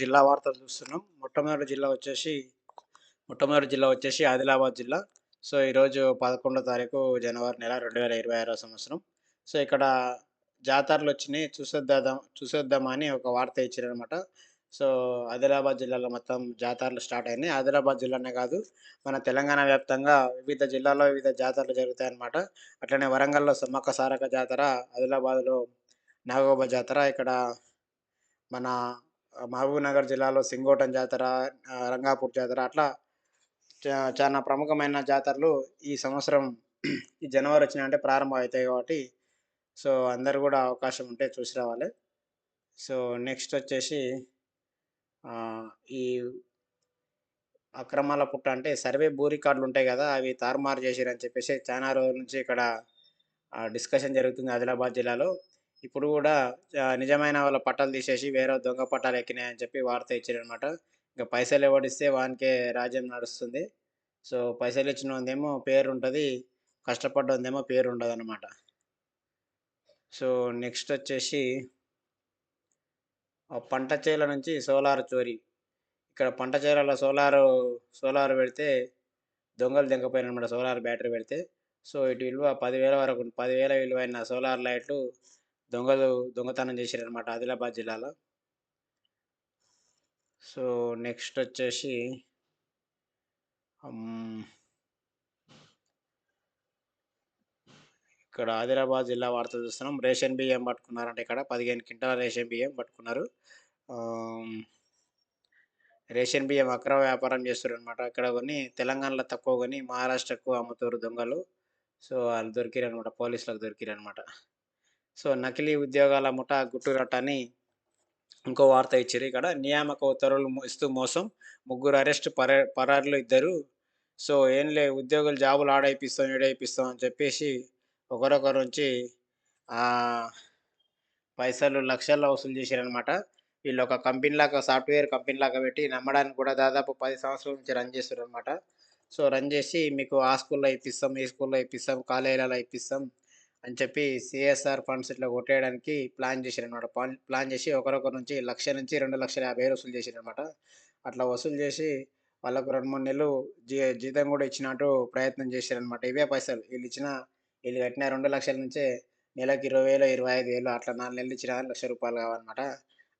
జిల్లా వార్తలు చూస్తున్నాం. మొట్టమొదటి జిల్లా వచ్చేసి మొట్టమొదటి జిల్లా వచ్చేసి ఆదిలాబాద్ జిల్లా. సో ఈరోజు పదకొండో తారీఖు జనవరి నెల రెండు వేల ఇరవై ఆరో సంవత్సరం. సో ఇక్కడ జాతరలు వచ్చినాయి. చూసొద్దాం చూసొద్దామని ఒక వార్త ఇచ్చారనమాట సో ఆదిలాబాద్ జిల్లాలో మొత్తం జాతరలు స్టార్ట్ అయినాయి. ఆదిలాబాద్ జిల్లానే కాదు మన తెలంగాణ వ్యాప్తంగా వివిధ జిల్లాల్లో వివిధ జాతరలు జరుగుతాయి అన్నమాట అట్లనే వరంగల్లో సమ్మక్క సారక జాతర ఆదిలాబాద్లో నాగోబ జాతర ఇక్కడ మన మహబూబ్నగర్ జిల్లాలో సింగోటం జాతర రంగాపూర్ జాతర అట్లా చా- చాలా ప్రముఖమైన జాతరలు ఈ సంవత్సరం ఈ జనవరి వచ్చినాయంటే ప్రారంభం అవుతాయి కాబట్టి సో అందరు కూడా అవకాశం ఉంటే చూసి రావాలి. సో నెక్స్ట్ వచ్చేసి ఈ అక్రమాల పుట్ట అంటే సర్వే భూ రికార్డులు ఉంటాయి కదా అవి తారుమారు చేసిరని చెప్పేసి చాలా రోజుల నుంచి ఇక్కడ డిస్కషన్ జరుగుతుంది ఆదిలాబాద్ జిల్లాలో. ఇప్పుడు కూడా నిజమైన వాళ్ళ పట్టాలు తీసేసి వేరే దొంగ పట్టాలు ఎక్కినాయని చెప్పి వార్త ఇచ్చారనమాట ఇంకా పైసలు ఎవడిస్తే వానికే రాజ్యం నడుస్తుంది. సో పైసలు ఇచ్చినోందేమో పేరు ఉంటుంది కష్టపడ్డోందేమో పేరు ఉండదు అనమాట సో నెక్స్ట్ వచ్చేసి ఆ పంట చేల నుంచి సోలార్ చోరీ. ఇక్కడ పంట చేలలో సోలార్ సోలార్ పెడితే దొంగలు దింకపోయినమాట సోలార్ బ్యాటరీ పెడితే. సో ఇటు విలువ పదివేల వరకు పదివేల విలువైన సోలార్ లైట్లు దొంగలు దొంగతనం చేశారు అనమాట ఆదిలాబాద్ జిల్లాలో. సో నెక్స్ట్ వచ్చేసి ఇక్కడ ఆదిలాబాద్ జిల్లా వార్త చూస్తున్నాం. రేషన్ బియ్యం పట్టుకున్నారంటే ఇక్కడ. పదిహేను క్వింటాల రేషన్ బియ్యం పట్టుకున్నారు. రేషన్ బియ్యం అక్రమ వ్యాపారం చేస్తారు అనమాట ఇక్కడ కొన్ని తెలంగాణలో తక్కువ కొని మహారాష్ట్రకు అమ్ముతారు దొంగలు. సో వాళ్ళు దొరికిరు అనమాట పోలీసులకు దొరికిరు అనమాట సో నకిలీ ఉద్యోగాల ముఠా గుట్టురట్ట అని ఇంకో వార్త ఇచ్చారు ఇక్కడ నియామక ఉత్తర్వులు ఇస్తూ మోసం. ముగ్గురు అరెస్ట్ పర పరారులు ఇద్దరు. సో ఏం లే ఉద్యోగులు జాబులు ఆడైపిస్తాం ఈడైపిస్తాం అని చెప్పేసి ఒకరొకరు నుంచి పైసలు లక్షల్లో వసూలు చేశారనమాట వీళ్ళు ఒక కంపెనీలాగా సాఫ్ట్వేర్ కంపెనీలాగా పెట్టి నమ్మడానికి కూడా దాదాపు పది సంవత్సరాల నుంచి రన్ చేస్తారు అనమాట సో రన్ చేసి మీకు ఆ స్కూల్లో ఇప్పిస్తాం ఈ స్కూల్లో ఇప్పిస్తాం కాలేజీలలో ఇప్పిస్తాం. అని చెప్పి సిఎస్ఆర్ ఫండ్స్ ఇట్లా కొట్టేయడానికి ప్లాన్ చేశారనమాట ప్లాన్ ప్లాన్ చేసి ఒకరొకరు నుంచి లక్ష నుంచి రెండు లక్షల యాభై వేలు వసూలు చేశారనమాట అట్లా వసూలు చేసి వాళ్ళకు రెండు మూడు నెలలు జీ జీతం కూడా ఇచ్చినట్టు ప్రయత్నం చేశారనమాట ఇవే పైసలు. వీళ్ళు ఇచ్చిన వీళ్ళు కట్టిన రెండు లక్షల నుంచే నెలకు ఇరవై వేలు ఇరవై ఐదు వేలు అట్లా నాలుగు నెలలు ఇచ్చిన లక్ష రూపాయలు కావాలన్నమాట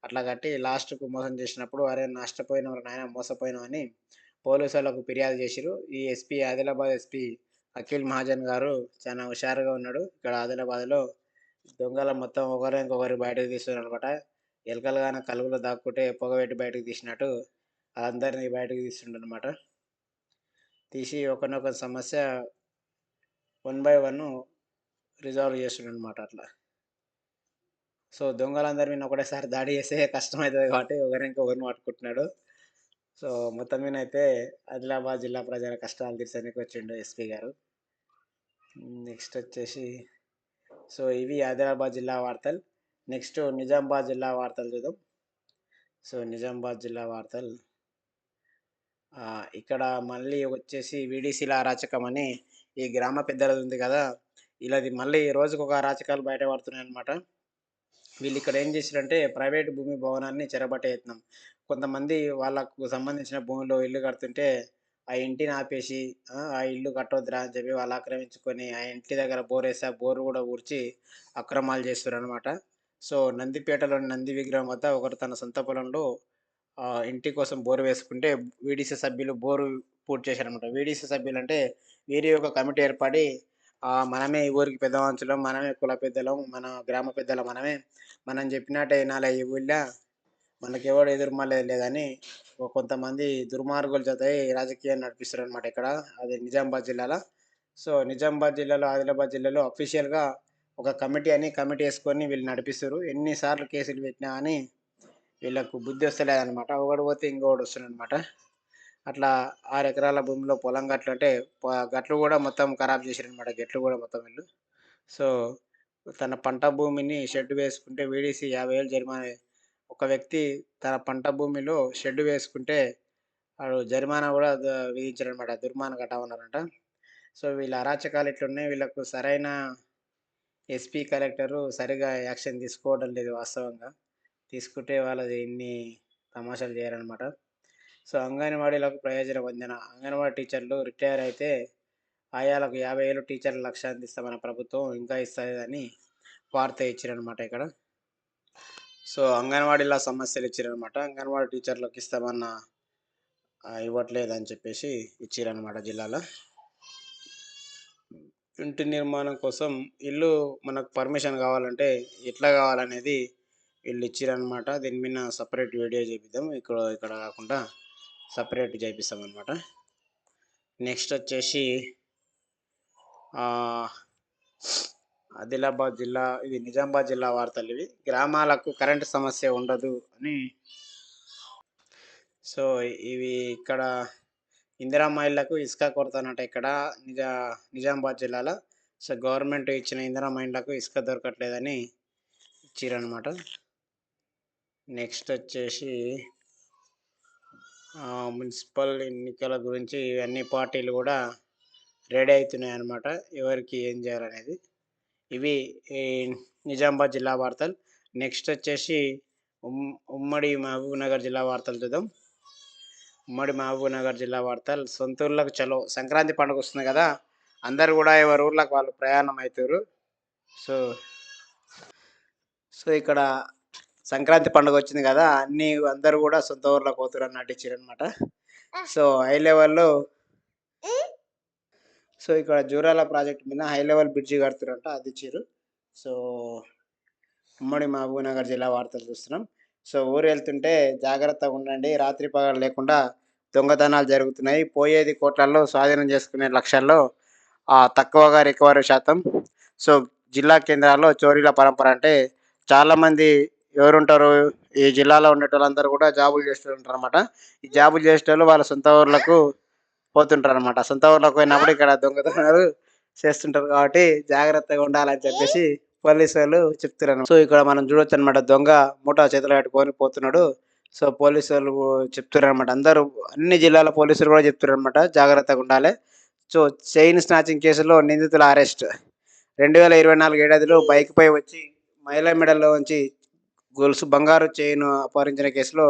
అట్లా కట్టి లాస్ట్కు మోసం చేసినప్పుడు అరే నష్టపోయిన నాయన మోసపోయినాం అని పోలీసు వాళ్ళకు ఫిర్యాదు చేసిరు ఈ ఎస్పీ ఆదిలాబాద్ ఎస్పీ అఖిల్ మహాజన్ గారు చాలా హుషారుగా ఉన్నాడు. ఇక్కడ ఆదిలాబాద్లో దొంగల మొత్తం ఒకరు ఇంకొకరు బయటకు తీస్తున్నారు అనమాట ఎలకలుగాన కలుగులో దాక్కుంటే పొగబెట్టి బయటకు తీసినట్టు అందరినీ బయటకు తీస్తుండనమాట తీసి ఒకనొక సమస్య వన్ బై వన్ రిజాల్వ్ చేస్తుండనమాట అట్లా. సో దొంగలందరి మీద ఒకటేసారి దాడి చేస్తే కష్టమవుతుంది కాబట్టి ఒకరిని ఇంకొకరిని పట్టుకుంటున్నాడు. సో మొత్తం మీద అయితే ఆదిలాబాద్ జిల్లా ప్రజల కష్టాలు తీర్చడానికి వచ్చిండు ఎస్పీ గారు. నెక్స్ట్ వచ్చేసి సో ఇవి ఆదిలాబాద్ జిల్లా వార్తలు. నెక్స్ట్ నిజామాబాద్ జిల్లా వార్తలు చూద్దాం. సో నిజామాబాద్ జిల్లా వార్తలు. ఇక్కడ మళ్ళీ వచ్చేసి వీడీసీల అరాచకం అని ఈ గ్రామ పెద్దలది ఉంది కదా ఇలాది మళ్ళీ రోజుకు ఒక అరాచకాలు బయటపడుతున్నాయి అనమాట వీళ్ళు ఇక్కడ ఏం చేశారంటే ప్రైవేట్ భూమి భవనాన్ని చెరబట్టే యత్నం. కొంతమంది వాళ్ళకు సంబంధించిన భూమిలో ఇల్లు కడుతుంటే ఆ ఇంటిని ఆపేసి ఆ ఇల్లు కట్టొద్దురా అని చెప్పి వాళ్ళు ఆక్రమించుకొని ఆ ఇంటి దగ్గర బోర్ వేసి ఆ బోరు కూడా ఊడ్చి అక్రమాలు చేస్తారు అనమాట సో నందిపేటలోని నంది విగ్రహం వద్ద ఒకరు తన సొంత పొలంలో ఇంటి కోసం బోరు వేసుకుంటే వీడీసీ సభ్యులు బోరు పూర్తి చేశారనమాట వీడీసీ సభ్యులు అంటే వీరి యొక్క కమిటీ ఏర్పడి మనమే ఈ ఊరికి పెద్ద మనమే కుల పెద్దలం మన గ్రామ పెద్దలం మనమే మనం చెప్పినట్టే వినాలి ఈ ఊళ్ళో మనకెవడు ఎదురుమలేదు లేదని కొంతమంది దుర్మార్గుల చేత రాజకీయాలు నడిపిస్తారు అనమాట ఇక్కడ. అది నిజామాబాద్ జిల్లాలో. సో నిజామాబాద్ జిల్లాలో ఆదిలాబాద్ జిల్లాలో అఫీషియల్గా ఒక కమిటీ అని కమిటీ వేసుకొని వీళ్ళు నడిపిస్తారు. ఎన్నిసార్లు కేసులు పెట్టినా అని వీళ్ళకు బుద్ధి వస్తలేదనమాట ఒకడు పోతే ఇంకొకడు వస్తుందన్నమాట అట్లా ఆరు ఎకరాల భూమిలో పొలం గట్లు అంటే గట్లు కూడా మొత్తం ఖరాబ్ చేశారనమాట గట్లు కూడా మొత్తం వీళ్ళు. సో తన పంట భూమిని షెడ్ వేసుకుంటే వీడీసీ యాభై వేలు జరిమానా ఒక వ్యక్తి తన పంట భూమిలో షెడ్ వేసుకుంటే వాడు జరిమానా కూడా విధించారు విధించారనమాట దుర్మాన కట్టమన్నారంట సో వీళ్ళ అరాచకాలు ఇట్లున్నాయి. వీళ్ళకు సరైన ఎస్పీ కలెక్టరు సరిగా యాక్షన్ తీసుకోవడం లేదు వాస్తవంగా. తీసుకుంటే వాళ్ళది ఇన్ని తమాషాలు చేయరనమాట. సో అంగన్వాడీలకు ప్రయోజన పొందిన అంగన్వాడీ టీచర్లు రిటైర్ అయితే ఆయాలకు యాభై ఏళ్ళు టీచర్ల లక్ష అందిస్తామన్న ప్రభుత్వం ఇంకా ఇస్తుందని వార్త ఇచ్చారనమాట ఇక్కడ. సో అంగన్వాడీలో సమస్యలు ఇచ్చారనమాట అంగన్వాడీ టీచర్లకు ఇస్తామన్న ఇవ్వట్లేదు ఇవ్వట్లేదని చెప్పేసి ఇచ్చారనమాట జిల్లాలో. ఇంటి నిర్మాణం కోసం ఇల్లు మనకు పర్మిషన్ కావాలంటే ఎట్లా కావాలనేది వీళ్ళు ఇచ్చిరనమాట దీని మీద సపరేట్ వీడియో చేపిద్దాం. ఇక్కడ ఇక్కడ కాకుండా సపరేట్ చేపిస్తాం అనమాట నెక్స్ట్ వచ్చేసి ఆదిలాబాద్ జిల్లా ఇది నిజామాబాద్ జిల్లా వార్తలు ఇవి గ్రామాలకు కరెంటు సమస్య ఉండదు అని. సో ఇవి ఇక్కడ ఇందిరా ఇళ్ళకు ఇసుక కొరతనట ఇక్కడ నిజా నిజామాబాద్ జిల్లాలో. సో గవర్నమెంట్ ఇచ్చిన ఇందిరా ఇళ్ళకు ఇసుక దొరకట్లేదని ఇచ్చిరనమాట నెక్స్ట్ వచ్చేసి మున్సిపల్ ఎన్నికల గురించి అన్ని పార్టీలు కూడా రెడీ అవుతున్నాయి అన్నమాట ఎవరికి ఏం చేయాలనేది. ఇవి ఈ నిజామాబాద్ జిల్లా వార్తలు. నెక్స్ట్ వచ్చేసి ఉమ్ ఉమ్మడి మహబూబ్నగర్ జిల్లా వార్తలు చూద్దాం. ఉమ్మడి మహబూబ్నగర్ జిల్లా వార్తలు. సొంత ఊర్లకు చలో సంక్రాంతి పండుగ వస్తుంది కదా అందరు కూడా ఎవరి ఊర్లకు వాళ్ళు ప్రయాణం అవుతారు. సో సో ఇక్కడ సంక్రాంతి పండుగ వచ్చింది కదా అన్ని అందరూ కూడా సొంత ఊర్లకు పోతారు అని నటించారు అనమాట సో హై లెవెల్లో సో ఇక్కడ జూరాల ప్రాజెక్ట్ మీద హై లెవెల్ బ్రిడ్జి కడుతురంట అది ఇచ్చారు సో ఉమ్మడి మహబూబ్నగర్ జిల్లా వార్తలు చూస్తున్నాం. సో ఊరు వెళ్తుంటే జాగ్రత్తగా ఉండండి రాత్రి పగలు లేకుండా దొంగతనాలు జరుగుతున్నాయి. పోయేది కోట్లలో స్వాధీనం చేసుకునే లక్ష్యాల్లో తక్కువగా రికవరీ శాతం. సో జిల్లా కేంద్రాల్లో చోరీల పరంపర అంటే చాలామంది ఎవరుంటారు ఈ జిల్లాలో ఉండేటోళ్ళందరూ కూడా జాబులు చేస్తుంటారు అనమాట ఈ జాబులు చేసేటోళ్ళు వాళ్ళ సొంత ఊర్లకు పోతుంటారు అనమాట సొంత ఊర్లకు పోయినప్పుడు ఇక్కడ దొంగతనాలు చేస్తుంటారు కాబట్టి జాగ్రత్తగా ఉండాలని చెప్పేసి పోలీసు వాళ్ళు చెప్తున్నారు. సో ఇక్కడ మనం చూడొచ్చు అనమాట దొంగ మూటా చేతులు కట్టుకొని పోతున్నాడు. సో పోలీసు వాళ్ళు చెప్తున్నారు అనమాట అందరూ అన్ని జిల్లాల పోలీసులు కూడా చెప్తున్నారు అనమాట జాగ్రత్తగా ఉండాలి. సో చైన్ స్నాచింగ్ కేసులో నిందితుల అరెస్ట్. రెండు వేల ఇరవై నాలుగు ఏడాదిలో బైక్ పై వచ్చి మహిళా మెడల్లో ఉంచి గొలుసు బంగారు చైన్ అపహరించిన కేసులో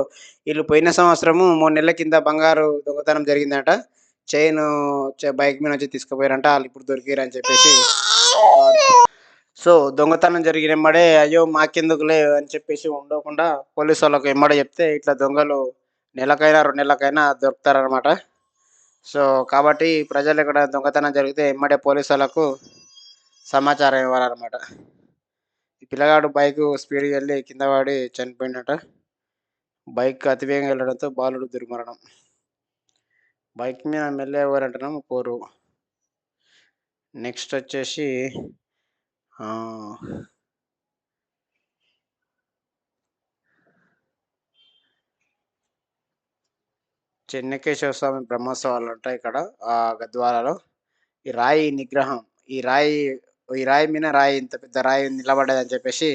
వీళ్ళు పోయిన సంవత్సరము మూడు నెలల కింద బంగారు దొంగతనం జరిగిందట. చైన్ బైక్ మీద వచ్చి తీసుకుపోయారంట వాళ్ళు ఇప్పుడు దొరికారని చెప్పేసి. సో దొంగతనం జరిగిన ఎమ్మడే అయ్యో మాకెందుకులే అని చెప్పేసి ఉండకుండా పోలీసు వాళ్ళకి ఎమ్మడే చెప్తే ఇట్లా దొంగలు నెలకైనా రెండు నెలలకైనా దొరుకుతారనమాట సో కాబట్టి ప్రజలు ఇక్కడ దొంగతనం జరిగితే ఎమ్మడే పోలీసు వాళ్ళకు సమాచారం ఇవ్వాలన్నమాట. ఈ పిల్లగాడు బైక్ స్పీడ్గా వెళ్ళి కింద పడి చనిపోయిందట బైక్ అతివేగంగా వెళ్ళడంతో బాలుడు దుర్మరణం. బైక్ మీద మెల్లే ఎవరంటున్నాం పోరు. నెక్స్ట్ వచ్చేసి ఆ, చెన్నకేశ్వర స్వామి బ్రహ్మోత్సవాలు ఉంటాయి ఇక్కడ ఆ గద్వాలలో. ఈ రాయి నిగ్రహం ఈ రాయి ఈ రాయి మీద రాయి ఇంత పెద్ద రాయి నిలబడ్డదని చెప్పేసి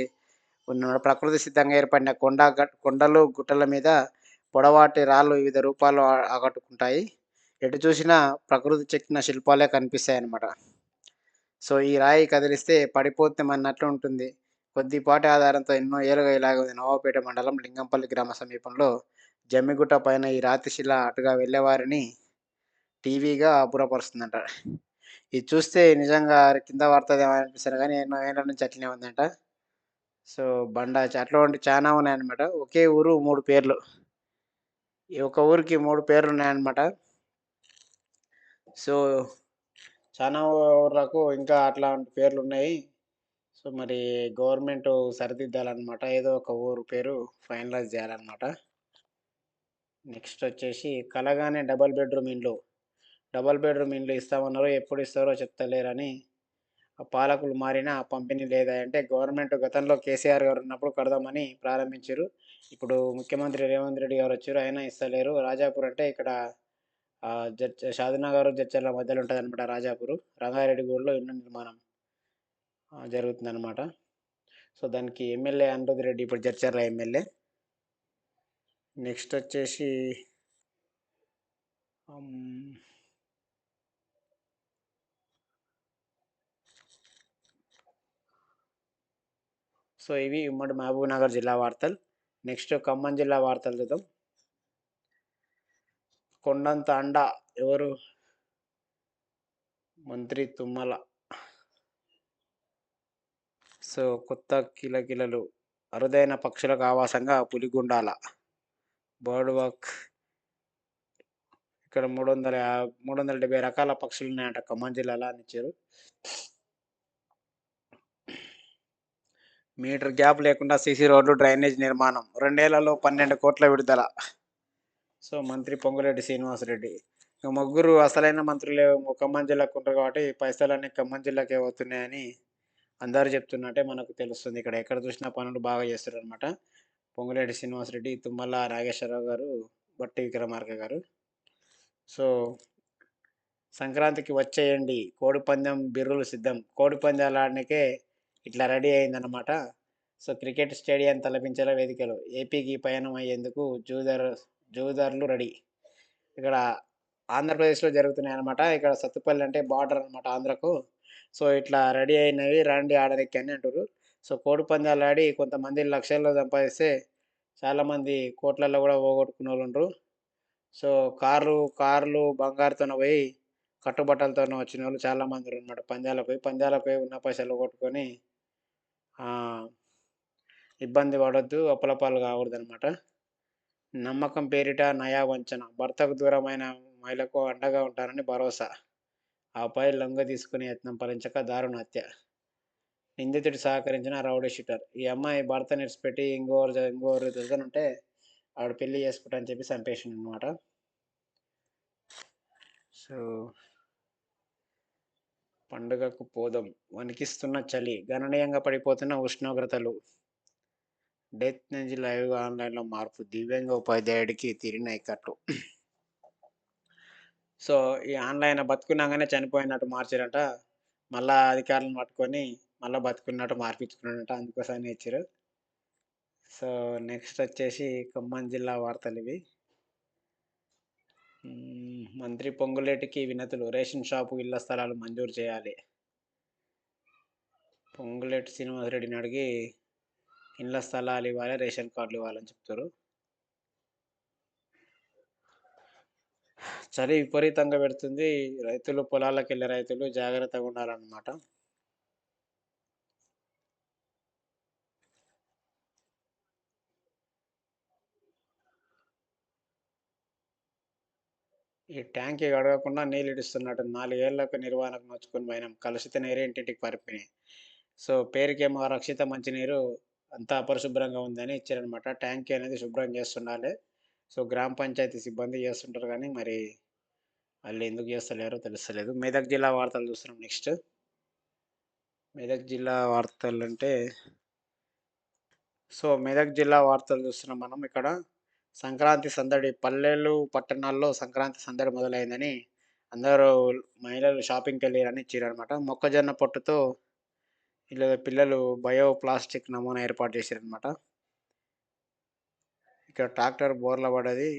ఉన్న ప్రకృతి సిద్ధంగా ఏర్పడిన కొండ గట్- కొండలు గుట్టల మీద పొడవాటి రాళ్ళు వివిధ రూపాలు ఆకట్టుకుంటాయి. ఎటు చూసినా ప్రకృతి చెక్కిన శిల్పాలే కనిపిస్తాయి అన్నమాట సో ఈ రాయి కదిలిస్తే పడిపోతామన్నట్లు ఉంటుంది. కొద్దిపాటి ఆధారంతో ఎన్నో ఏళ్ళుగా ఇలాగ ఉంది. నవాపేట మండలం లింగంపల్లి గ్రామ సమీపంలో జమ్మిగుట్ట పైన ఈ రాతిశిల అటుగా వెళ్ళేవారిని టీవీగా అపురపరుస్తుందంట. ఇది చూస్తే నిజంగా కింద పడుతుందేమో అనిపిస్తుంది కానీ ఎన్నో ఏళ్ళ నుంచి అట్లనే ఉందంట. సో బండ చ- అటువంటి చాలా ఉన్నాయన్నమాట. ఒకే ఊరు మూడు పేర్లు. ఈ ఒక ఊరికి మూడు పేర్లు ఉన్నాయన్నమాట. సో చాలా ఊర్లకు ఇంకా అట్లాంటి పేర్లు ఉన్నాయి. సో మరి గవర్నమెంట్ సరిదిద్దాలన్నమాట. ఏదో ఒక ఊరు పేరు ఫైనలైజ్ చేయాలన్నమాట. నెక్స్ట్ వచ్చేసి కలగానే డబల్ బెడ్రూమ్ ఇండ్లు. డబల్ బెడ్రూమ్ ఇండ్లు ఇస్తామన్నారు ఎప్పుడు ఇస్తారో చెప్తలేరని. ఆ పాలకులు మారినా ఆ పంపిణీ లేదా అంటే గవర్నమెంట్ గతంలో కేసీఆర్ గారు ఉన్నప్పుడు కడదామని ప్రారంభించారు. ఇప్పుడు ముఖ్యమంత్రి రేవంత్ రెడ్డి గారు వచ్చారు అయినా ఇస్తలేరు. రాజాపూర్ అంటే ఇక్కడ జడ్ జడ్చ జడ్చర్ల మధ్యలో ఉంటుంది అనమాట రాజాపూర్. రంగారెడ్డి గూడలో ఇల్లు నిర్మాణం జరుగుతుంది అనమాట సో దానికి ఎమ్మెల్యే అనిరుద్ రెడ్డి ఇప్పుడు జడ్చర్ల ఎమ్మెల్యే. నెక్స్ట్ వచ్చేసి సో ఇవి ఉమ్మడి మహబూబ్ నగర్ జిల్లా వార్తలు. నెక్స్ట్ ఖమ్మం జిల్లా వార్తలు చూద్దాం. కొండంత అండ ఎవరు? మంత్రి తుమ్మల. సో కొత్త కిలకిలలు. అరుదైన పక్షులకు ఆవాసంగా పులిగుండాల. బర్డ్ వాక్ ఇక్కడ మూడు వందల మూడు వందల డెబ్బై రకాల పక్షులు ఉన్నాయంట ఖమ్మం జిల్లాలో అని ఇచ్చారు. మీటర్ గ్యాప్ లేకుండా సీసీ రోడ్లు డ్రైనేజ్ నిర్మాణం. రెండేళ్ళలో పన్నెండు కోట్ల విడుదల. సో మంత్రి పొంగులేటి శ్రీనివాసరెడ్డి. ఇక ముగ్గురు అసలైన మంత్రులే ఖమ్మం జిల్లాకు ఉంటారు కాబట్టి పైసలన్నీ ఖమ్మం జిల్లాకే అవుతున్నాయని అందరూ చెప్తున్నట్టే మనకు తెలుస్తుంది. ఇక్కడ ఎక్కడ చూసినా పనులు బాగా చేస్తారు అనమాట పొంగులేటి శ్రీనివాసరెడ్డి తుమ్మల నాగేశ్వరరావు గారు బట్టి విక్రమార్క గారు. సో సంక్రాంతికి వచ్చేయండి. కోడి పందెం బిర్రులు సిద్ధం. కోడి పందాలు ఆడనికే ఇట్లా రెడీ అయిందనమాట సో క్రికెట్ స్టేడియం తలపించేలా వేదికలు. ఏపీకి పయనం అయ్యేందుకు జూదర్ జోదారులు రెడీ. ఇక్కడ ఆంధ్రప్రదేశ్లో జరుగుతున్నాయి అనమాట ఇక్కడ సత్తుపల్లి అంటే బార్డర్ అనమాట ఆంధ్రకు. సో ఇట్లా రెడీ అయినవి రండి ఆడడానికి అని అంటారు సో కోడి పందాలు ఆడి కొంతమంది లక్షల్లో సంపాదిస్తే చాలామంది కోట్లలో కూడా పోగొట్టుకునే వాళ్ళు ఉంటారు సో కార్లు కార్లు బంగారుతోన పోయి కట్టుబట్టలతో వచ్చిన వాళ్ళు చాలామంది అనమాట పందాలకు పోయి పందాలకు పోయి ఉన్న పైసలు కొట్టుకొని ఇబ్బంది పడొద్దు అప్పలపాలు కాకూడదు అనమాట నమ్మకం పేరిట నయా వంచన భర్తకు దూరమైన మహిళకు అండగా ఉంటారని భరోసా. ఆపై లొంగ తీసుకునే యత్నం ఫలించక దారుణ హత్య. నిందితుడు సహకరించిన రౌడీ షీటర్. ఈ అమ్మాయి భర్త నిడిచిపెట్టి ఇంకోరు ఇంకోరు దగ్గర ఉంటే ఆవిడ పెళ్ళి చేసుకుంటా అని చెప్పి చంపేసింది అనమాట సో పండుగకు పోదాం. వణికిస్తున్న చలి గణనీయంగా పడిపోతున్న ఉష్ణోగ్రతలు. డెత్ నుంచి లైవ్ ఆన్లైన్లో మార్పు దివ్యాంగ ఉపాధ్యాయుడికి తిరిగిన ఇక్కట్లు. సో ఈ ఆన్లైన్ బతుకున్నాగానే చనిపోయినట్టు మార్చారట. మళ్ళా అధికారులను పట్టుకొని మళ్ళీ బతుకున్నట్టు మార్పించుకున్నాడట అందుకోసమే ఇచ్చారు. సో నెక్స్ట్ వచ్చేసి ఖమ్మం జిల్లా వార్తలు ఇవి. మంత్రి పొంగులేటికి వినతులు. రేషన్ షాపు ఇళ్ళ స్థలాలు మంజూరు చేయాలి. పొంగులేటి శ్రీనివాసరెడ్డిని అడిగి ఇండ్ల స్థలాలు ఇవ్వాలి రేషన్ కార్డులు ఇవ్వాలని చెప్తారు. చలి విపరీతంగా పెడుతుంది. రైతులు పొలాలకు వెళ్ళే రైతులు జాగ్రత్తగా ఉండాలన్నమాట. ఈ ట్యాంక్ అడగకుండా నీళ్ళు ఇడుస్తున్నట్టు నాలుగేళ్ళకు నిర్వహణకు నోచుకొని పోయినాం. కలుషిత నీరు ఇంటింటికి పరిపినాయి. సో పేరుకేమో రక్షిత మంచినీరు అంతా అపరిశుభ్రంగా ఉందని ఇచ్చారనమాట ట్యాంక్ అనేది శుభ్రం చేస్తుండాలి సో గ్రామ పంచాయతీ సిబ్బంది చేస్తుంటారు కానీ మరి వాళ్ళు ఎందుకు చేస్తలేరో తెలుస్తలేదు. మెదక్ జిల్లా వార్తలు చూస్తున్నాం నెక్స్ట్. మెదక్ జిల్లా వార్తలు అంటే సో మెదక్ జిల్లా వార్తలు చూస్తున్నాం మనం ఇక్కడ. సంక్రాంతి సందడి పల్లెలు పట్టణాల్లో సంక్రాంతి సందడి మొదలైందని అందరూ మహిళలు షాపింగ్కి వెళ్ళారని ఇచ్చారనమాట మొక్కజొన్న పొట్టుతో ఇలా పిల్లలు బయో ప్లాస్టిక్ నమూనా ఏర్పాటు చేశారనమాట ఇక్కడ ట్రాక్టర్ బోర్ల పడది.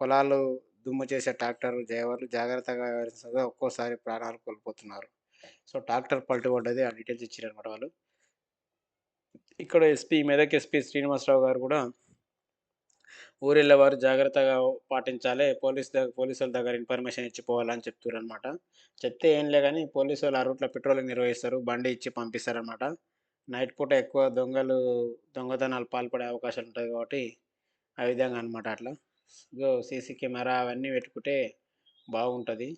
పొలాలు దుమ్ము చేసే ట్రాక్టర్ డ్రైవర్లు జాగ్రత్తగా వ్యవహరించగా ఒక్కోసారి ప్రాణాలు కోల్పోతున్నారు. సో ట్రాక్టర్ పల్టు పడ్డది ఆ డీటెయిల్స్ ఇచ్చారనమాట వాళ్ళు. ఇక్కడ ఎస్పీ మెదక్ ఎస్పీ శ్రీనివాసరావు గారు కూడా ఊరిళ్ళ వారు జాగ్రత్తగా పాటించాలి. పోలీస్ దగ్గర పోలీసుల దగ్గర ఇన్ఫర్మేషన్ ఇచ్చిపోవాలని చెప్తున్నారు అనమాట చెప్తే ఏం లే కానీ పోలీసు వాళ్ళు ఆ రూట్లో పెట్రోలింగ్ నిర్వహిస్తారు. బండి ఇచ్చి పంపిస్తారు అనమాట నైట్ పూట ఎక్కువ దొంగలు దొంగతనాలు పాల్పడే అవకాశాలు ఉంటాయి కాబట్టి ఆ విధంగా అనమాట అట్లా. సో సీసీ కెమెరా అవన్నీ పెట్టుకుంటే బాగుంటుంది.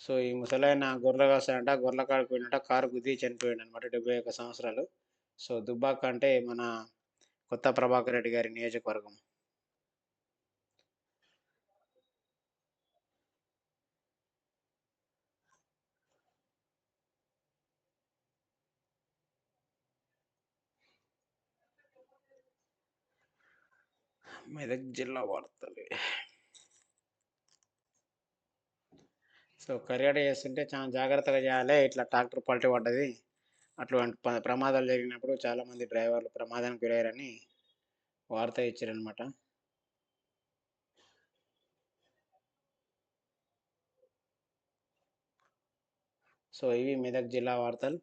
సో ఈ ముసలాయన గొర్రెలు కాస్తాడంట. గొర్రెల కాడికి పోయినట్ట కారు గుద్ది చనిపోయాడు అనమాట డెబ్బై ఒక్క సంవత్సరాలు. సో దుబ్బాక అంటే మన కొత్త ప్రభాకర్ రెడ్డి గారి నియోజకవర్గం. మెదక్ జిల్లా వార్తలు. సో కర్యాడ చేస్తుంటే చాలా జాగ్రత్తగా చేయాలి ఇట్లా ట్రాక్టర్ పల్టీ పడ్డది. అటువంటి ప- ప్రమాదాలు జరిగినప్పుడు చాలామంది డ్రైవర్లు ప్రమాదానికి గురయ్యారని వార్త ఇచ్చారనమాట సో ఇవి మెదక్ జిల్లా వార్తలు.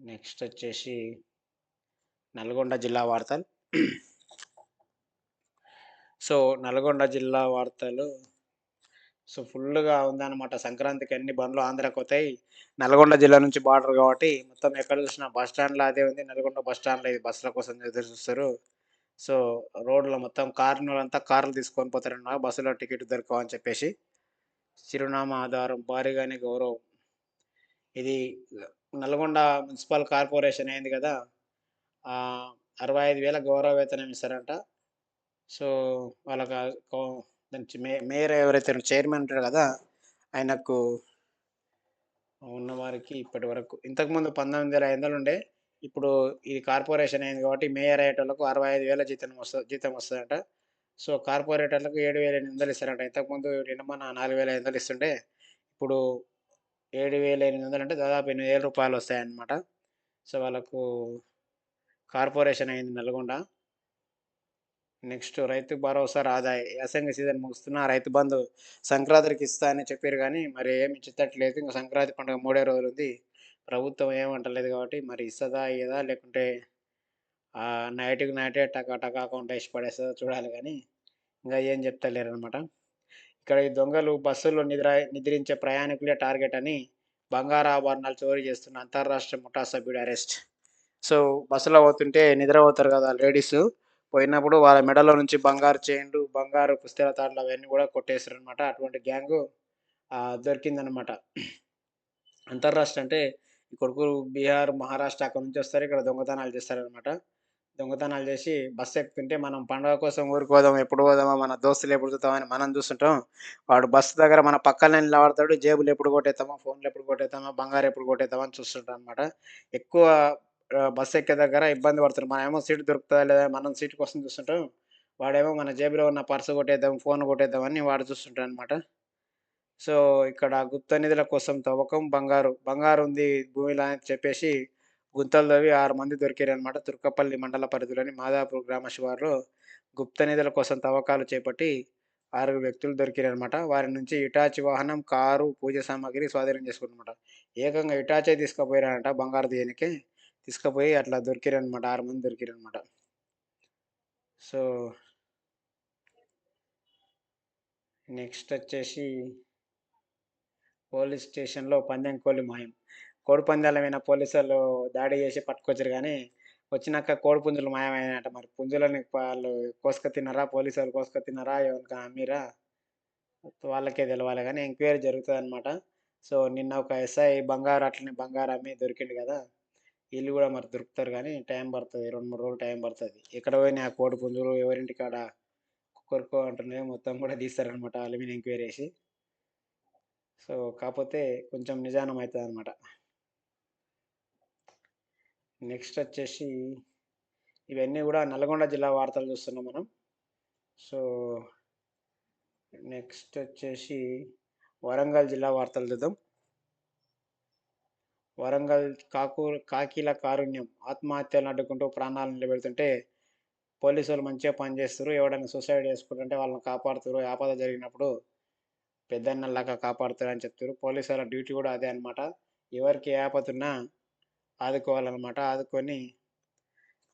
నెక్స్ట్ వచ్చేసి నల్గొండ జిల్లా వార్తలు. సో, నల్గొండ జిల్లా వార్తలు సో, ఫుల్లుగా ఉందన్నమాట. సంక్రాంతికి అన్ని బండ్లు ఆంధ్రాకి వస్తాయి నల్గొండ జిల్లా నుంచి బార్డర్ కాబట్టి మొత్తం ఎక్కడ చూసినా బస్ స్టాండ్‌లో అదే ఉంది. నల్గొండ బస్ స్టాండ్‌లో ఇది బస్సుల కోసం ఎదురు చూస్తారు. సో, రోడ్‌లో మొత్తం కార్‌నోళ్ళంతా కార్లు తీసుకొని పోతారన్న బస్సులో టికెట్ దొరకవని చెప్పేసి. చిరునామా ఆధారం భారీగానే గౌరవం. ఇది నల్గొండ మున్సిపల్ కార్పొరేషన్ అయింది కదా అరవై ఐదు వేల గౌరవ వేతనం ఇస్తారంట. సో, వాళ్ళకి దాని మే మేయర్ ఎవరైతే చైర్మన్ ఉంటారు కదా ఆయనకు ఉన్నవారికి ఇప్పటి వరకు ఇంతకుముందు 19,500 ఉండే. ఇప్పుడు ఇది కార్పొరేషన్ అయింది కాబట్టి మేయర్ అయ్యేటోళ్ళకు 65,000 జీతం వస్తుంది జీతం వస్తుందంట సో, కార్పొరేటర్లకు 7,800 ఇస్తారంట. ఇంతకుముందు నిన్న మొన్న 4,500 ఇస్తుండే. ఇప్పుడు 7,800 అంటే దాదాపు ఎనిమిది వేల రూపాయలు వస్తాయన్నమాట. సో, వాళ్ళకు కార్పొరేషన్ అయింది నల్గొండ. నెక్స్ట్ రైతు భరోసా రాదా యాసంగి సీజన్ ముగుస్తున్నా రైతు బంధు సంక్రాంతికి ఇస్తా అని చెప్పిర్రు కానీ మరి ఏమి ఇచ్చేటట్లేదు. ఇంక సంక్రాంతి పండుగ మూడే రోజులు ఉంది ప్రభుత్వం ఏమంటలేదు కాబట్టి మరి ఇస్తుందా ఇదా లేకుంటే నైట్‌కి నైటే టకా టకా అకౌంట్ వేసి పడేస్తుందో చూడాలి కానీ ఇంకా ఏం చెప్తలేరు అనమాట ఇక్కడ ఈ దొంగలు బస్సుల్లో నిద్ర నిద్రించే ప్రయాణికులే టార్గెట్ అని బంగారు ఆభరణాలు చోరీ చేస్తున్న అంతర్రాష్ట్ర ముఠా సభ్యుడు అరెస్ట్. సో, బస్సులో పోతుంటే నిద్ర పోతారు కదా లేడీసు. పోయినప్పుడు వాళ్ళ మెడలో నుంచి బంగారు చైన్‌లు, బంగారు పుస్తెల తాటలు అవన్నీ కూడా కొట్టేశారు అనమాట అటువంటి గ్యాంగు దొరికిందనమాట అంతర్రాష్ట్ర అంటే ఈ కొడుకులు బీహార్, మహారాష్ట్ర అక్కడి నుంచి వస్తారు. ఇక్కడ దొంగతనాలు చేస్తారనమాట దొంగతనాలు చేసి బస్సు ఎక్కుతుంటే మనం పండుగ కోసం ఊరికి పోదాం, ఎప్పుడు పోదామా, మన దోస్తులు ఎప్పుడు చూద్దామని మనం చూస్తుంటాం. వాడు బస్సు దగ్గర మన పక్కనే నిలబడతాడు. జేబులు ఎప్పుడు కొట్టేస్తామో ఫోన్‌లు ఎప్పుడు కొట్టేస్తామో బంగారు ఎప్పుడు కొట్టేస్తామని అని చూస్తుంటారన్నమాట. ఎక్కువ బస్సు ఎక్కే దగ్గర ఇబ్బంది పడతారు. మనమేమో సీట్ దొరుకుతుందా లేదా మనం సీట్ కోసం చూస్తుంటాం. వాడేమో మన జేబులో ఉన్న పర్స్ కొట్టేద్దాం, ఫోన్ కొట్టేద్దాం అని వాడు చూస్తుంటాడన్నమాట. సో, ఇక్కడ గుప్త నిధుల కోసం తవ్వకం బంగారు, బంగారు ఉంది భూమిలో అని చెప్పేసి గుంతలు తవ్వి ఆరు మంది దొరికిరన్నమాట. తుర్కపల్లి మండల పరిధిలోని మాదాపూర్ గ్రామ శివారులో గుప్త నిధుల కోసం తవ్వకాలు చేపట్టి ఆరుగురు వ్యక్తులు దొరికిరన్నమాట. వారి నుంచి ఇటాచి వాహనం, కారు, పూజ సామాగ్రి స్వాధీనం చేసుకున్నమాట ఏకంగా ఇటాచే తీసుకుపోయారనమాట బంగారు దేనికి తీసుకుపోయి అట్లా దొరికినారు అనమాట ఆరు మంది దొరికిరన్నమాట. సో నెక్స్ట్ వచ్చేసి పోలీస్ స్టేషన్‌లో పందెం కోళ్ళు మాయం. కోడి పందాల మీద పోలీసోళ్ళు దాడి చేసి పట్టుకొచ్చారు కానీ వచ్చినాక కోడి పుంజులు మాయమైనట మరి పుంజులని వాళ్ళు కోసుక తిన్నారా? పోలీసోళ్ళు కోసుక తిన్నారా? ఎవరికి అమ్మిరా వాళ్ళకే తెలవాలి కానీ ఎంక్వైరీ జరుగుతదన్నమాట. సో, నిన్న ఒక ఎస్ఐ బంగారు అట్లనే బంగారు అమ్మి దొరికిండు కదా వీళ్ళు కూడా మరి దొరుకుతారు కానీ టైం పడుతుంది రెండు మూడు రోజులు టైం పడుతుంది ఎక్కడ పోయినా ఆ కోడి పుంజులు? ఎవరింటికాడ కుక్కరుకో అంటున్నాయో మొత్తం కూడా తీస్తారనమాట వాళ్ళ మీద ఎంక్వైరీ చేసి. సో, కాకపోతే కొంచెం నిజానం అవుతుంది అనమాట నెక్స్ట్ వచ్చేసి ఇవన్నీ కూడా నల్గొండ జిల్లా వార్తలు చూస్తున్నాం మనం. సో, నెక్స్ట్ వచ్చేసి వరంగల్ జిల్లా వార్తలు చూద్దాం. వరంగల్ కాకు కాకీల కారుణ్యం ఆత్మహత్యలను అడ్డుకుంటూ ప్రాణాలు నిలబెడుతుంటే పోలీసులు మంచిగా పనిచేస్తారు ఎవడైనా సూసైడ్ చేసుకుంటుంటే వాళ్ళని కాపాడుతారు ఆపద జరిగినప్పుడు పెద్దన్నలాగా కాపాడుతారు అని చెప్తారు పోలీసుల డ్యూటీ కూడా అదే అన్నమాట. ఎవరికి ఏ ఆదుకోవాలన్నమాట. ఆదుకొని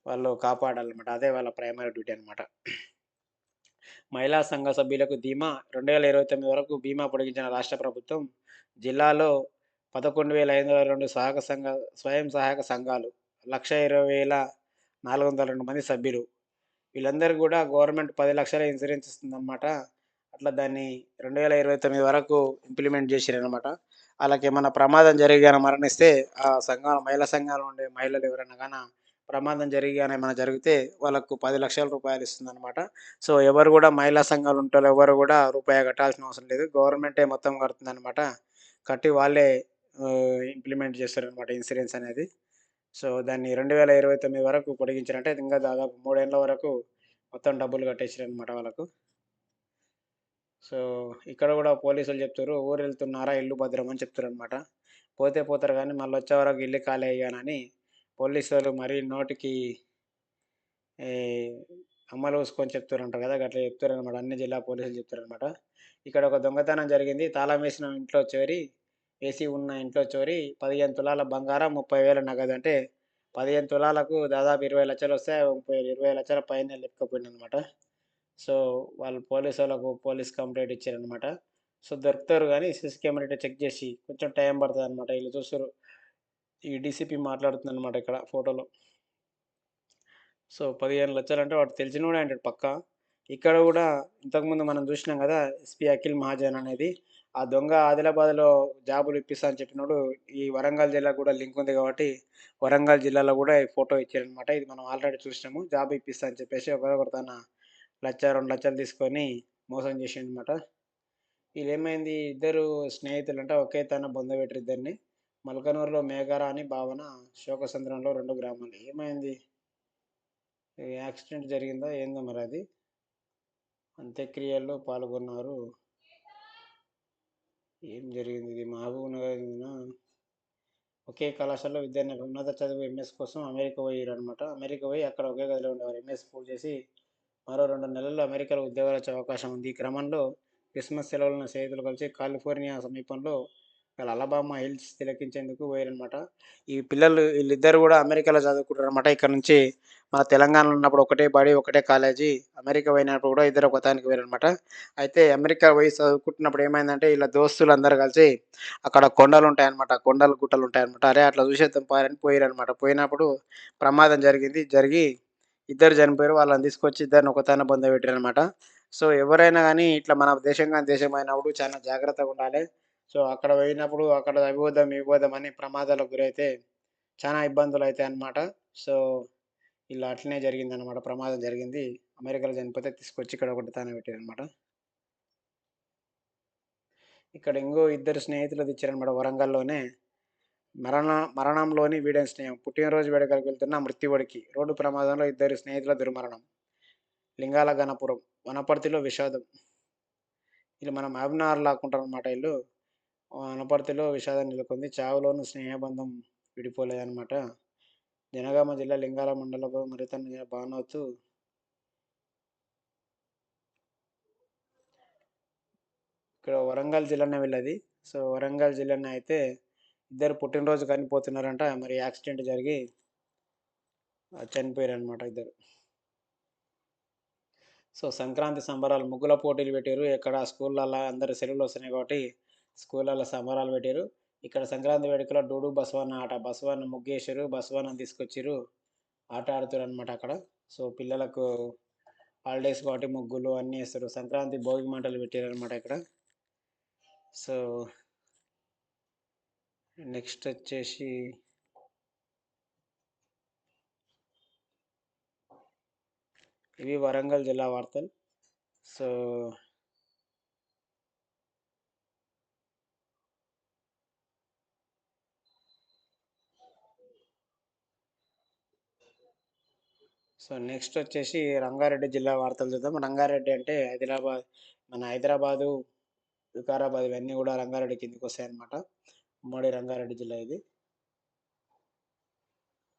వాళ్ళు కాపాడాలన్నమాట. అదే వాళ్ళ ప్రైమరీ డ్యూటీ అనమాట మహిళా సంఘ సభ్యులకు ధీమా 2029 వరకు బీమా పొడిగించిన రాష్ట్ర ప్రభుత్వం. జిల్లాలో 11,502 సహక సంఘ స్వయం సహాయక సంఘాలు. 1,20,402 మంది సభ్యులు. వీళ్ళందరికీ కూడా గవర్నమెంట్ పది లక్షల ఇన్సూరెన్స్ ఇస్తుందన్నమాట. అట్లా దాన్ని 2029 వరకు ఇంప్లిమెంట్ చేసిర్రనమాట వాళ్ళకి ఏమైనా ప్రమాదం జరిగాన మరణిస్తే ఆ సంఘాల మహిళా సంఘాలు ఉండే మహిళలు ఎవరైనా కానీ ప్రమాదం జరిగి ఏమైనా జరిగితే వాళ్ళకు పది లక్షల రూపాయలు ఇస్తుందన్నమాట. సో, ఎవరు కూడా మహిళా సంఘాలు ఉంటారో ఎవరు కూడా రూపాయి కట్టాల్సిన అవసరం లేదు. గవర్నమెంటే మొత్తం కడుతుందన్నమాట. కట్టి వాళ్ళే ఇంప్లిమెంట్ చేస్తారనమాట ఇన్సూరెన్స్ అనేది. సో, దాన్ని 2029 వరకు పొడిగించారంటే ఇంకా దాదాపు మూడేళ్ళ వరకు మొత్తం డబ్బులు కట్టేసారనమాట వాళ్ళకు. సో, ఇక్కడ కూడా పోలీసులు చెప్తారు చెప్తుర్రు. వెళ్తున్నారా ఇల్లు భద్రం అని చెప్తారు అనమాట పోతే పోతారు కానీ మళ్ళీ వచ్చే వరకు ఇల్లు ఖాళీ అయ్యానని పోలీసులు మరీ నోటికి అమ్మలు పూసుకొని చెప్తారంటారు కదా అట్లా చెప్తారనమాట అన్ని జిల్లా పోలీసులు చెప్తారనమాట ఇక్కడ ఒక దొంగతనం జరిగింది. తాళం వేసిన ఇంట్లో చేరి ఏసీ ఉన్న ఇంట్లో చోరీ 15 తులాల బంగారం, ముప్పై వేల నగదు. అంటే 15 తులాలకు దాదాపు ఇరవై లక్షలు వస్తే 30 20,00,000 పైనే లెక్కపోయిందన్నమాట. సో, వాళ్ళు పోలీసోళ్ళకు పోలీస్ కంప్లైంట్ ఇచ్చారనమాట. సో, దొరుకుతారు కానీ సిసి కెమెరా చెక్ చేసి కొంచెం టైం పడుతుంది అనమాట వీళ్ళు చూస్తారు ఈ డీసీపీ మాట్లాడుతుందనమాట ఇక్కడ ఫోటోలో. సో, పదిహేను లక్షలు అంటే వాడు తెలిసినోడే అంటాడు పక్కా. ఇక్కడ కూడా ఇంతకుముందు మనం చూసినాం కదా ఎస్పీ అఖిల్ మహాజన్ అనేది. ఆ దొంగ ఆదిలాబాద్‌లో జాబులు ఇప్పిస్తా అని చెప్పినోడు ఈ వరంగల్ జిల్లా కూడా లింక్ ఉంది కాబట్టి వరంగల్ జిల్లాలో కూడా ఈ ఫోటో ఇచ్చారనమాట. ఇది మనం ఆల్రెడీ చూసినాము. జాబ్ ఇప్పిస్తా అని చెప్పేసి ఒకరొకరు తన లచ్చ, 2,00,000 తీసుకొని మోసం చేసిండనమాట వీళ్ళు ఏమైంది ఇద్దరు స్నేహితులంట ఒకే తన బొందబెట్టిర్రు ఇద్దరిని. మల్కనూరులో మేఘారాణి, భావన, శోకసంద్రంలో రెండు గ్రామాలు. ఏమైంది? యాక్సిడెంట్ జరిగిందా ఏందో మరి అది అంత్యక్రియల్లో పాల్గొన్నారు. ఏం జరిగింది? ఇది మహబూబ్నగర్ ఒకే కళాశాలలో విద్యార్థి ఉన్నత చదువు ఎంఎస్ కోసం అమెరికా పోయిర్రనమాట. అమెరికా పోయి అక్కడ ఒకే గదిలో ఉండేవారు. ఎంఎస్ పూర్తి చేసి మరో రెండు నెలల్లో అమెరికాలో ఉద్యోగాలొచ్చే అవకాశం ఉంది. ఈ క్రమంలో క్రిస్మస్ సెలవులను స్నేహితులు కలిసి కాలిఫోర్నియా సమీపంలో గల అలబామా హిల్స్ తిలకించేందుకు పోయారనమాట ఈ పిల్లలు వీళ్ళిద్దరు కూడా అమెరికాలో చదువుకుంటారనమాట. ఇక్కడ నుంచి మన తెలంగాణలో ఉన్నప్పుడు ఒకటే బడి, ఒకటే కాలేజీ. అమెరికా పోయినప్పుడు కూడా ఇద్దరు ఒకతానికి పోయిర్రనమాట. అయితే అమెరికా పోయి చదువుకుంటున్నప్పుడు ఏమైందంటే ఇలా దోస్తులు అందరు కలిసి అక్కడ కొండలు ఉంటాయన్నమాట కొండలు, గుట్టలుంటాయనమాట. అరే! అట్లా చూసేద్దాం పారని పోయారనమాట పోయినప్పుడు ప్రమాదం జరిగింది. జరిగి ఇద్దరు చనిపోయారు. వాళ్ళని తీసుకొచ్చి ఇద్దరిని ఒకతాన బొందబెట్టిర్రనమాట. సో, ఎవరైనా కానీ ఇట్లా మన దేశం కానీ దేశం అయినప్పుడు చాలా జాగ్రత్తగుండాలే. సో, అక్కడ పోయినప్పుడు అక్కడ అవి పోద్దాం, ఇవి అని ప్రమాదాలకు గురైతే చాలా ఇబ్బందులు అవుతాయి అన్నమాట సో, ఇలా అట్లనే జరిగింది అనమాట ప్రమాదం జరిగింది. అమెరికాలో చనిపోతే తీసుకొచ్చి ఇక్కడ ఒకటి తాన పెట్టారు అనమాట ఇక్కడ ఇంకో ఇద్దరు స్నేహితులు ఇచ్చారనమాట వరంగల్‌లోనే. మరణ మరణంలోని వీడని స్నేహం. పుట్టినరోజు వేడుకలకు వెళ్తున్న మృత్యువుడికి రోడ్డు ప్రమాదంలో ఇద్దరు స్నేహితుల దుర్మరణం. లింగాల గణపురం. వనపర్తిలో విషాదం. వీళ్ళు మనం మన లాక్కుంటారు అనమాట వీళ్ళు అనపర్తిలో విషాదం నెలకొంది. చావులోనూ స్నేహబంధం విడిపోలేదన్నమాట జనగామ జిల్లా లింగాల మండలంలో మరితన్న బానోతు ఇక్కడ వరంగల్ జిల్లానే వెళ్ళది సో, వరంగల్ జిల్లానే అయితే ఇద్దరు పుట్టినరోజు కనిపోతున్నారంట మరి యాక్సిడెంట్ జరిగి చనిపోయారనమాట ఇద్దరు. సో, సంక్రాంతి సంబరాలు ముగ్గుల పోటీలు పెట్టిర్రు. ఎక్కడ అందరు అందరూ సెలవులొస్తున్నాయి కాబట్టి స్కూళ్ళల్లో సంబరాలు పెట్టారు ఇక్కడ సంక్రాంతి వేడుకలో డూడు బసవన్న ఆట. బసవన్న ముగ్గేసిర్రు. బసవన్నని తీసుకొచ్చారు ఆట ఆడుతుర్రనమాట అక్కడ. సో, పిల్లలకు హాలిడేస్ కాబట్టి ముగ్గులు అన్నీ వేస్తారు సంక్రాంతి భోగి మంటలు అనమాట ఇక్కడ. సో నెక్స్ట్ వచ్చేసి ఇవి వరంగల్ జిల్లా వార్తలు. సో సో, నెక్స్ట్ వచ్చేసి రంగారెడ్డి జిల్లా వార్తలు చూద్దాం. రంగారెడ్డి అంటే హైదరాబాద్ మన హైదరాబాదు, వికారాబాద్ ఇవన్నీ కూడా రంగారెడ్డి కిందకొస్తాయన్నమాట. ఉమ్మడి రంగారెడ్డి జిల్లా ఇది.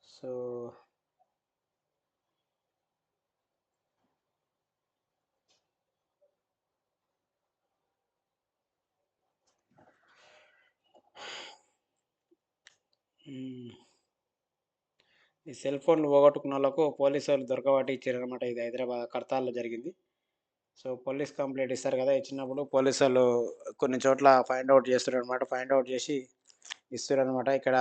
సో హ్మ్. ఈ సెల్ ఫోన్‌లు పోగొట్టుకున్న వాళ్ళకు పోలీసు వాళ్ళు దొరకబాటు ఇచ్చారనమాట ఇది హైదరాబాద్ కర్తాల్లో జరిగింది. సో, పోలీస్ కంప్లైంట్ ఇస్తారు కదా ఇచ్చినప్పుడు పోలీసోళ్ళు కొన్ని చోట్ల ఫైండ్ అవుట్ చేస్తుర్రనమాట. ఫైండ్ అవుట్ చేసి ఇస్తుర్రనమాట. ఇక్కడ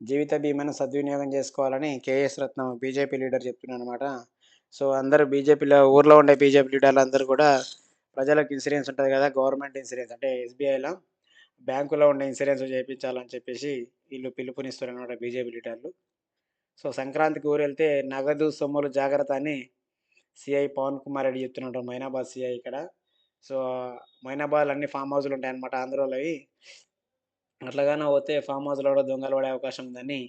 జీవిత బీమాను సద్వినియోగం చేసుకోవాలని కేఎస్ రత్నం బీజేపీ లీడర్ చెప్తున్నారనమాట సో, అందరూ బీజేపీలో ఊర్లో ఉండే బీజేపీ లీడర్లందరూ కూడా ప్రజలకు ఇన్సూరెన్స్ ఉంటుంది కదా గవర్నమెంట్ ఇన్సూరెన్స్ అంటే ఎస్‌బీఐలో బ్యాంకులో ఉండే ఇన్సూరెన్స్ చేపించాలని చెప్పేసి వీళ్ళు పిలుపునిస్తారు అనమాట బీజేపీ లీడర్లు. సో, సంక్రాంతికి ఊరెళ్తే నగదు సొమ్ములు జాగ్రత్త అని సీఐ పవన్ కుమార్ రెడ్డి చెప్తున్నాడు. మైనాబాద్ సీఐ ఇక్కడ. సో, మైనాబాద్‌లో అన్ని ఫామ్ హౌస్‌లు ఉంటాయన్నమాట అవి అట్లగాన పోతే ఫామ్ హౌస్‌లో కూడా దొంగలు పడే అవకాశం ఉందని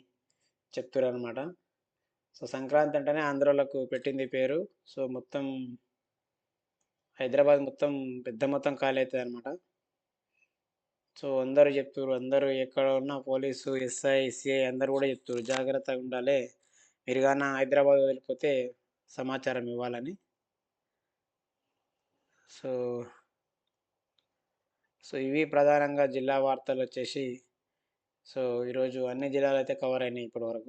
చెప్తుర్రనమాట. సో, సంక్రాంతి అంటేనే ఆంధ్రోళ్ళకు పెట్టింది పేరు. సో, మొత్తం హైదరాబాద్ మొత్తం పెద్ద మొత్తం ఖాళీ అయితదనమాట. సో, అందరూ చెప్తుర్రు. అందరూ ఎక్కడ ఉన్న పోలీసు, ఎస్ఐ, సీఐ అందరూ కూడా చెప్తుర్రు. జాగ్రత్తగుండాలే. మీరు గాన హైదరాబాద్ వెళ్ళిపోతే సమాచారం ఇవ్వాలని. సో సో, ఇవి ప్రధానంగా జిల్లా వార్తలు వచ్చేసి సో, ఈరోజు అన్ని జిల్లాలైతే కవర్ అయినాయి ఇప్పటివరకు